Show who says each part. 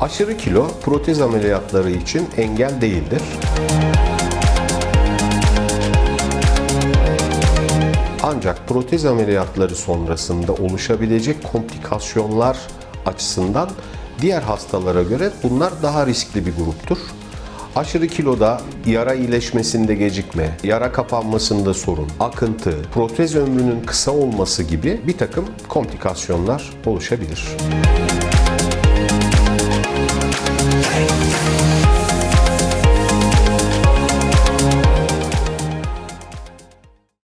Speaker 1: Aşırı kilo protez ameliyatları için engel değildir. Ancak protez ameliyatları sonrasında oluşabilecek komplikasyonlar açısından diğer hastalara göre bunlar daha riskli bir gruptur. Aşırı kiloda yara iyileşmesinde gecikme, yara kapanmasında sorun, akıntı, protez ömrünün kısa olması gibi bir takım komplikasyonlar oluşabilir.